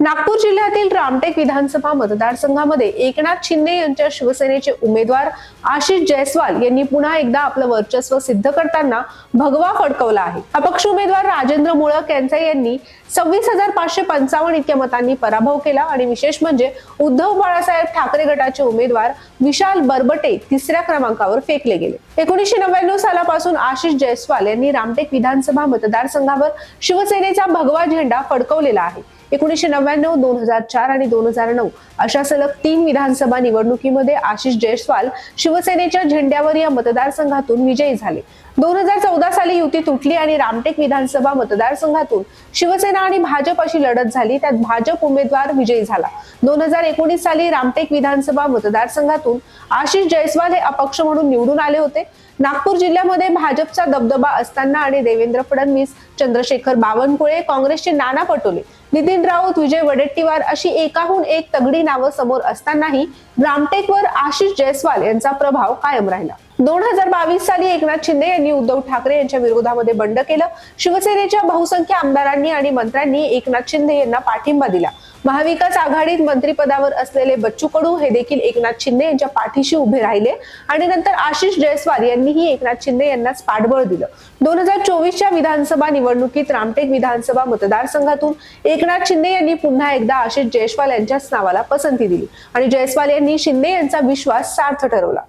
नागपूर जिल्ह्यातील रामटेक विधानसभा मतदारसंघामध्ये एकनाथ शिंदे यांच्या शिवसेनेचे उमेदवार आशिष जयस्वाल यांनी पुन्हा एकदा आपलं वर्चस्व सिद्ध करताना भगवा फडकवला आहे. अपक्ष उमेदवार राजेंद्र मुळक यांचा यांनी सव्वीस हजार पाचशे पंचावन्न इतक्या मतांनी पराभव केला आणि विशेष म्हणजे उद्धव बाळासाहेब ठाकरे गटाचे उमेदवार विशाल बरबटे तिसऱ्या क्रमांकावर फेकले गेले. एकोणीसशे नव्याण्णव सालापासून आशिष जयस्वाल यांनी रामटेक विधानसभा मतदारसंघावर शिवसेनेचा भगवा झेंडा फडकवलेला आहे. एकोणीसशे नव्याण्णव दोन हजार चार आणि दोन हजार नऊ अशा सलग तीन विधानसभा निवडणुकीमध्ये आशिष जयस्वाल शिवसेनेच्या झेंड्यावर या मतदारसंघातून विजयी झाले. दोन हजार चौदा साली युती तुटली आणि रामटेक विधानसभा मतदारसंघातून शिवसेना आणि भाजप अशी लढत झाली त्यात भाजप उमेदवार विजयी झाला. दोन हजार एकोणीस साली रामटेक विधानसभा मतदारसंघातून आशिष जयस्वाल हे अपक्ष म्हणून निवडून आले होते. नागपूर जिल्ह्यामध्ये भाजपचा दबदबा असताना आणि देवेंद्र फडणवीस चंद्रशेखर बावनकुळे काँग्रेसचे नाना पटोले नितीन राऊत विजय वडेट्टीवार अशी एकाहून एक तगडी नावं समोर असतानाही रामटेकवर आशिष जयस्वाल यांचा प्रभाव कायम राहिला. दोन हजार बावीस साली एकनाथ शिंदे यांनी उद्धव ठाकरे यांच्या विरोधामध्ये बंड केलं. शिवसेनेच्या बहुसंख्य आमदारांनी आणि मंत्र्यांनी एकनाथ शिंदे यांना पाठिंबा दिला. महाविकास आघाडीत मंत्रिपदावर असलेले बच्चू कडू हे देखील एकनाथ शिंदे यांच्या पाठीशी उभे राहिले आणि नंतर आशिष जयस्वाल यांनीही एकनाथ शिंदे यांनाच पाठबळ दिलं. दोन हजार चोवीसच्या विधानसभा निवडणुकीत रामटेक विधानसभा मतदारसंघातून एकनाथ शिंदे यांनी पुन्हा एकदा आशिष जयस्वाल यांच्याच नावाला पसंती दिली आणि जयस्वाल यांनी शिंदे यांचा विश्वास सार्थ ठरवला.